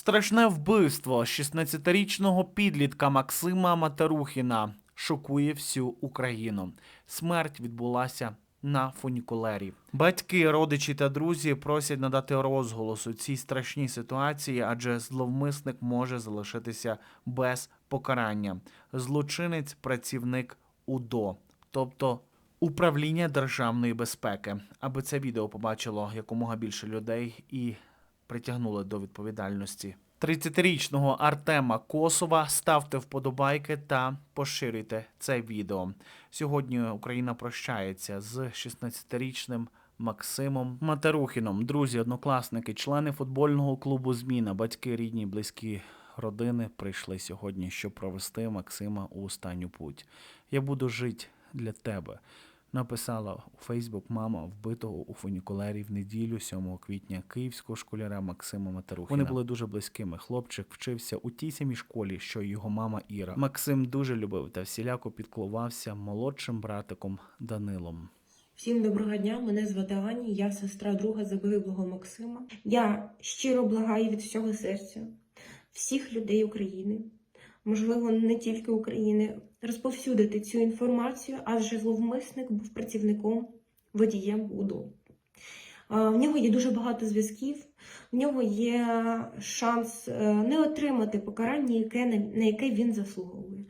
Страшне вбивство 16-річного підлітка Максима Матерухіна шокує всю Україну. Смерть відбулася на фунікулері. Батьки, родичі та друзі просять надати розголос у цій страшній ситуації, адже зловмисник може залишитися без покарання. Злочинець працівник УДО, тобто управління державної безпеки, аби це відео побачило якомога більше людей і притягнули до відповідальності. 30-річного Артема Косова ставте вподобайки та поширюйте це відео. Сьогодні Україна прощається з 16-річним Максимом Матерухіном. Друзі, однокласники, члени футбольного клубу Зміна, батьки, рідні, близькі родини прийшли сьогодні, щоб провести Максима у останню путь. Я буду жити для тебе. Написала у Фейсбук мама вбитого у фунікулері в неділю 7 квітня київського школяра Максима Матерухіна. Вони були дуже близькими. Хлопчик вчився у тій самій школі, що й його мама Іра. Максим дуже любив та всіляко підклувався молодшим братиком Данилом. Всім доброго дня, мене звати Ані, я сестра друга загиблого Максима. Я щиро благаю від всього серця всіх людей України, можливо, не тільки України, розповсюдити цю інформацію, адже зловмисник був працівником водієм УДО. В нього є дуже багато зв'язків, в нього є шанс е, не отримати покарання, на яке він заслуговує.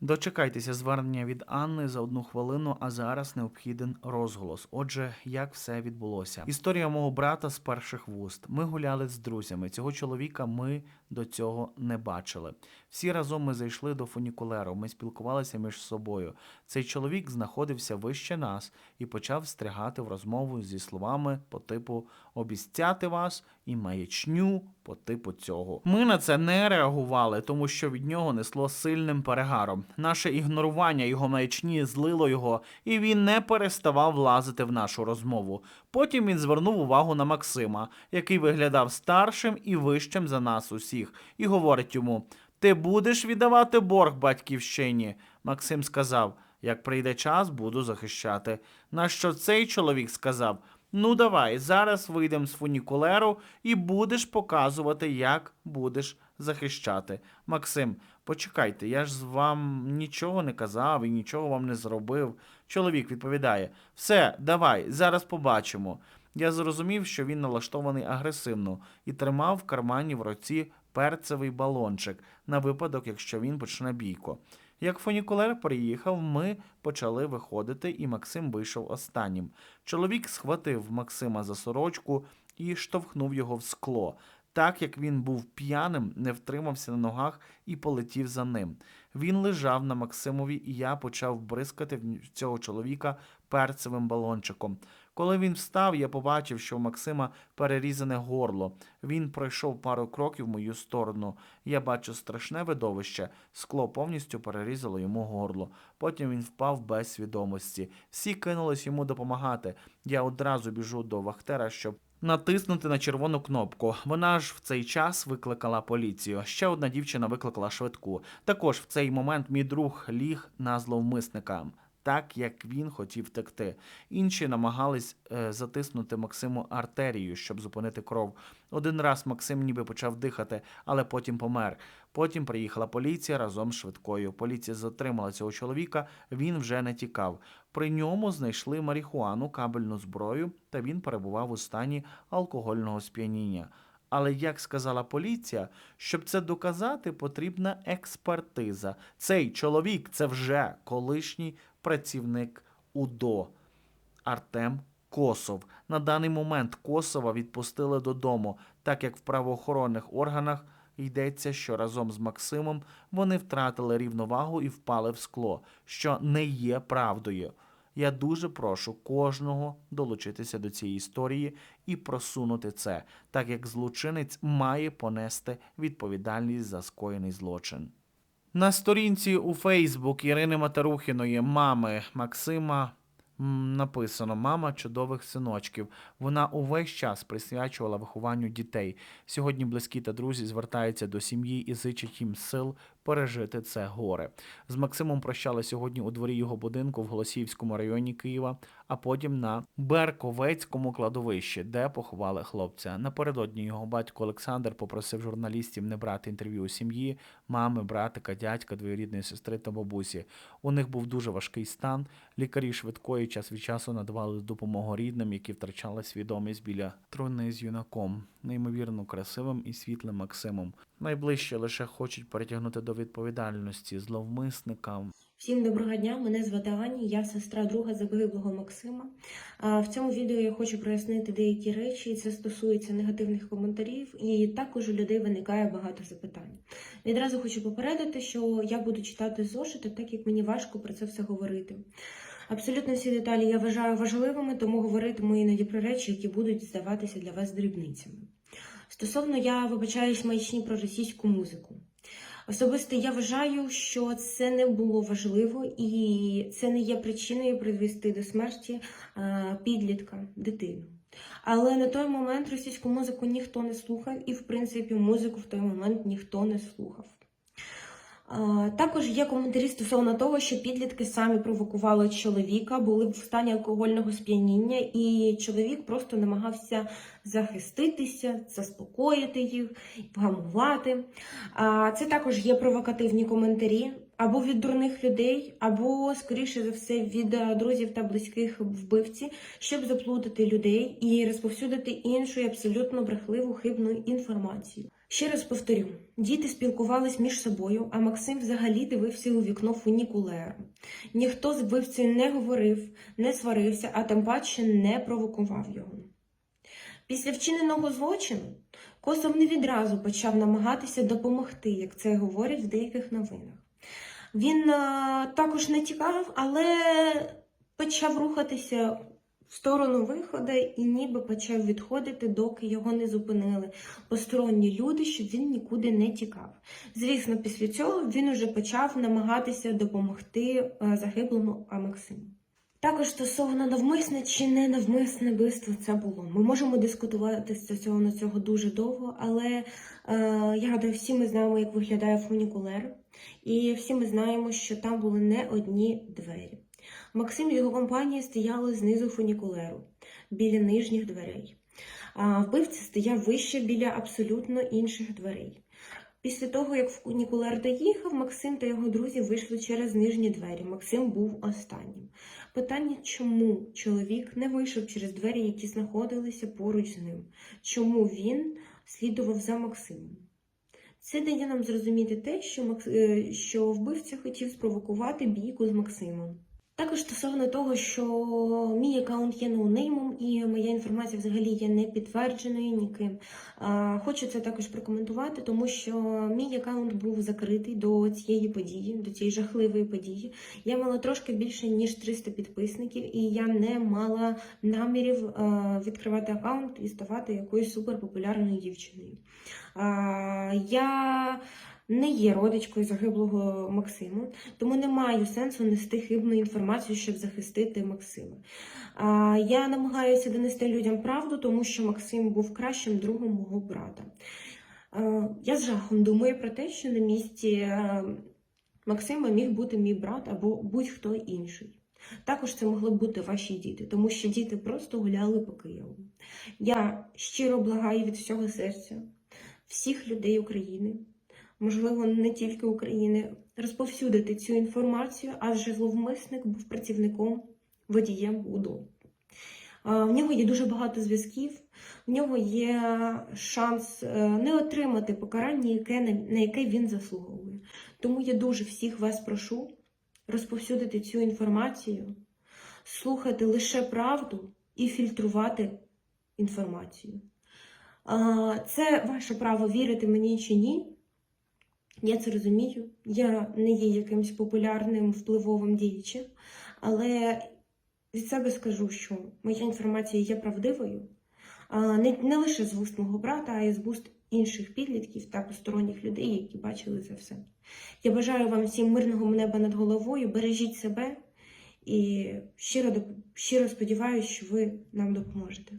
Дочекайтеся звернення від Анни за одну хвилину, а зараз необхіден розголос. Отже, як все відбулося? Історія мого брата з перших вуст. Ми гуляли з друзями. Цього чоловіка ми до цього не бачили. Всі разом ми зайшли до фунікулеру. Ми спілкувалися між собою. Цей чоловік знаходився вище нас і почав встрягати в розмову зі словами по типу обіцяти вас і маячню по типу цього. Ми на це не реагували, тому що від нього несло сильним перегаром. Наше ігнорування його маячні злило його, і він не переставав влазити в нашу розмову. Потім він звернув увагу на Максима, який виглядав старшим і вищим за нас усіх, і говорить йому: Ти будеш віддавати борг батьківщині? Максим сказав: Як прийде час, буду захищати. На що цей чоловік сказав: Ну, давай, зараз вийдемо з фунікулеру і будеш показувати, як будеш захищати. Максим, почекайте, я ж вам нічого не казав і нічого вам не зробив. Чоловік відповідає: Все, давай, зараз побачимо. Я зрозумів, що він налаштований агресивно і тримав в кармані в руці перцевий балончик на випадок, якщо він почне бійко. Як фунікулер приїхав, ми почали виходити, і Максим вийшов останнім. Чоловік схватив Максима за сорочку і штовхнув його в скло. Так як він був п'яним, не втримався на ногах і полетів за ним. Він лежав на Максимові, і я почав бризкати в цього чоловіка перцевим балончиком. Коли він встав, я побачив, що у Максима перерізане горло. Він пройшов пару кроків в мою сторону. Я бачу страшне видовище. Скло повністю перерізало йому горло. Потім він впав без свідомості. Всі кинулись йому допомагати. Я одразу біжу до Вахтера, щоб натиснути на червону кнопку. Вона ж в цей час викликала поліцію. Ще одна дівчина викликала швидку. Також в цей момент мій друг ліг на зловмисника. Так як він хотів втекти. Інші намагались е, затиснути Максиму артерію, щоб зупинити кров. Один раз Максим ніби почав дихати, але потім помер. Потім приїхала поліція разом з швидкою. Поліція затримала цього чоловіка. Він вже не тікав. При ньому знайшли марихуану, кабельну зброю, та він перебував у стані алкогольного сп'яніння. Але як сказала поліція, щоб це доказати, потрібна експертиза. Цей чоловік це вже колишній працівник УДО Артем Косов. На даний момент Косова відпустили додому, так як в правоохоронних органах йдеться, що разом з Максимом вони втратили рівновагу і впали в скло, що не є правдою. Я дуже прошу кожного долучитися до цієї історії і просунути це, так як злочинець має понести відповідальність за скоєний злочин. На сторінці у Фейсбук Ірини Матарухіної мами Максима, написано Мама чудових синочків. Вона увесь час присвячувала вихованню дітей. Сьогодні близькі та друзі звертаються до сім'ї і зичать їм сил пережити це горе. З Максимом прощали сьогодні у дворі його будинку в Голосіївському районі Києва, а потім на Берковецькому кладовищі, де поховали хлопця. Напередодні його батько Олександр попросив журналістів не брати інтерв'ю у сім'ї, мами, братика, дядька, двоюрідної сестри та бабусі. У них був дуже важкий стан. Лікарі швидкої час від часу надавали допомогу рідним, які втрачали свідомість біля труни з юнаком, неймовірно красивим і світлим Максимом. Найближче лише хочуть перетягнути до відповідальності зловмисникам. Всім доброго дня, мене звати Ані, я сестра друга загиблого Максима. А, В цьому відео я хочу прояснити деякі речі, це стосується негативних коментарів, і також у людей виникає багато запитань. Відразу хочу попередити, що я буду читати зошити, так як мені важко про це все говорити. Абсолютно всі деталі я вважаю важливими, тому говоритиму іноді про речі, які будуть здаватися для вас дрібницями. Стосовно я вибачаюсь маячні про російську музику. Особисто я вважаю, що це не було важливо і це не є причиною привести до смерті е, підлітка, дитину. Але на той момент російську музику ніхто не слухав, і в принципі музику в той момент ніхто не слухав. Е, Також є коментарі стосовно того, що підлітки самі провокували чоловіка, були в стані алкогольного сп'яніння, і чоловік просто намагався захиститися, заспокоїти їх, вгамувати. Це також є провокативні коментарі або від дурних людей, або, скоріше за все, від е, друзів та близьких вбивці, щоб заплутати людей і розповсюдити іншу абсолютно брехливу хибну інформацію. Ще раз повторю: діти спілкувались між собою, а Максим взагалі дивився у вікно фунікулеру. Ніхто з вбивцею не говорив, не сварився, а тим паче не провокував його. Після вчиненого злочину Косов не відразу почав намагатися допомогти, як це говорять в деяких новинах. Він а, також не тікав, але почав рухатися в сторону виходу і ніби почав відходити, доки його не зупинили посторонні люди, щоб він нікуди не тікав. Звісно, після цього він уже почав намагатися допомогти загиблому а, Максиму. Також стосовно навмисне чи не навмисне вбивство це було. Ми можемо дискутувати стосовно цього дуже довго, але е, я гадаю, всі ми знаємо, як виглядає фунікулер, і всі ми знаємо, що там були не одні двері. Максим і його компанія стояли знизу фунікулеру, біля нижніх дверей. А вбивця стояв вище біля абсолютно інших дверей. Після того, як фунікулер доїхав, Максим та його друзі вийшли через нижні двері. Максим був останнім. Питання, чому чоловік не вийшов через двері, які знаходилися поруч з ним? Чому він слідував за Максимом? Це дає нам зрозуміти те, що, Макс... е, що вбивця хотів спровокувати бійку з Максимом. Також стосовно того, що мій аккаунт є ноунеймом і моя інформація взагалі є не підтвердженою ніким. Хочу це також прокоментувати, тому що мій аккаунт був закритий до цієї події, до цієї жахливої події. Я мала трошки більше ніж 300 підписників, і я не мала намірів відкривати аккаунт і ставати якоюсь суперпопулярною дівчиною. Я не є родичкою загиблого Максиму, тому не маю сенсу нести хибну інформацію, щоб захистити Максима. Я намагаюся донести людям правду, тому що Максим був кращим другом мого брата. Я з жахом думаю про те, що на місці е, Максима міг бути мій брат або будь-хто інший. Також це могли б бути ваші діти, тому що діти просто гуляли по Києву. Я щиро благаю від всього серця всіх людей України, можливо, не тільки України, розповсюдити цю інформацію, адже зловмисник був працівником водієм УДО. В нього є дуже багато зв'язків, в нього є шанс е, не отримати покарання, на яке він заслуговує. Тому я дуже всіх вас прошу розповсюдити цю інформацію, слухати лише правду і фільтрувати інформацію. Це ваше право вірити мені чи ні. Я це розумію. Я не є якимось популярним впливовим діячем, але від себе скажу, що моя інформація є правдивою, не, не лише з вуст мого брата, а й з вуст інших підлітків та посторонніх людей, які бачили це все. Я бажаю вам всім мирного неба над головою, бережіть себе і щиро, щиро сподіваюся, що ви нам допоможете.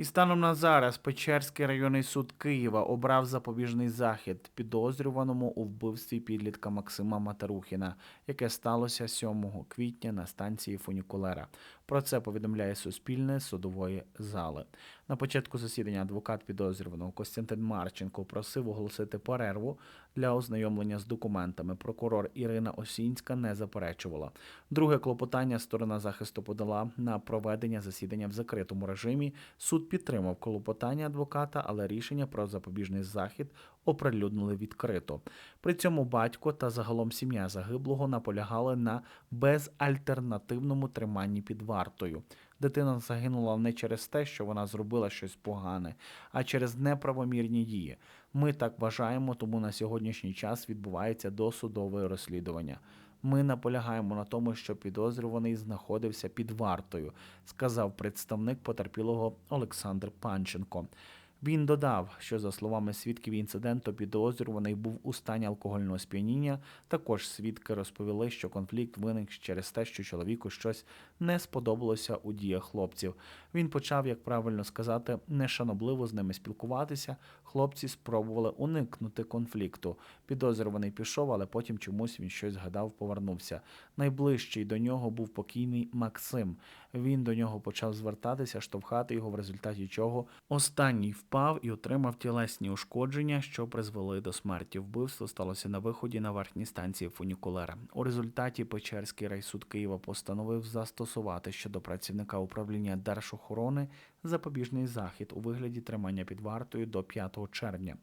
І станом на зараз Печерський районний суд Києва обрав запобіжний захід підозрюваному у вбивстві підлітка Максима Матарухіна, яке сталося 7 квітня на станції фунікулера. Про це повідомляє Суспільне судової зали. На початку засідання адвокат підозрюваного Костянтин Марченко просив оголосити перерву для ознайомлення з документами. Прокурор Ірина Осінська не заперечувала. Друге клопотання сторона захисту подала на проведення засідання в закритому режимі. Суд підтримав клопотання адвоката, але рішення про запобіжний захід оприлюднили відкрито. При цьому батько та загалом сім'я загиблого наполягали на безальтернативному триманні під вартою. Дитина загинула не через те, що вона зробила щось погане, а через неправомірні дії. Ми так вважаємо, тому на сьогоднішній час відбувається досудове розслідування. Ми наполягаємо на тому, що підозрюваний знаходився під вартою, сказав представник потерпілого Олександр Панченко. Він додав, що за словами свідків інциденту, підозрюваний був у стані алкогольного сп'яніння. Також свідки розповіли, що конфлікт виник через те, що чоловіку щось не сподобалося у діях хлопців. Він почав, як правильно сказати, нешанобливо з ними спілкуватися. Хлопці спробували уникнути конфлікту. Підозрюваний пішов, але потім чомусь він щось згадав, повернувся. Найближчий до нього був покійний Максим. Він до нього почав звертатися, штовхати його, в результаті чого останній впав і отримав тілесні ушкодження, що призвели до смерті. Вбивство сталося на виході на верхній станції фунікулера. У результаті Печерський райсуд Києва постановив застосувати щодо працівника управління Держохорони запобіжний захід у вигляді тримання під вартою до 5 червня.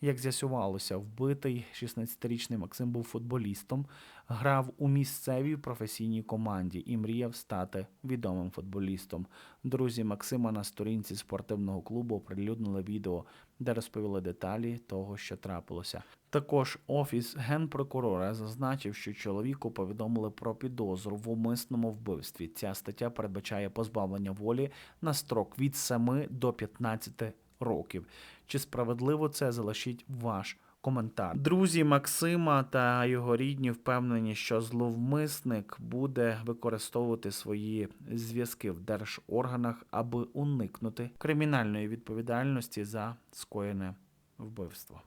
Як з'ясувалося, вбитий 16-річний Максим був футболістом, грав у місцевій професійній команді і мріяв стати відомим футболістом. Друзі Максима на сторінці спортивного клубу оприлюднили відео, де розповіли деталі того, що трапилося. Також офіс генпрокурора зазначив, що чоловіку повідомили про підозру в умисному вбивстві. Ця стаття передбачає позбавлення волі на строк від 7 до 15 років. Чи справедливо це залишіть ваш коментар? Друзі Максима та його рідні впевнені, що зловмисник буде використовувати свої зв'язки в держорганах, аби уникнути кримінальної відповідальності за скоєне вбивство.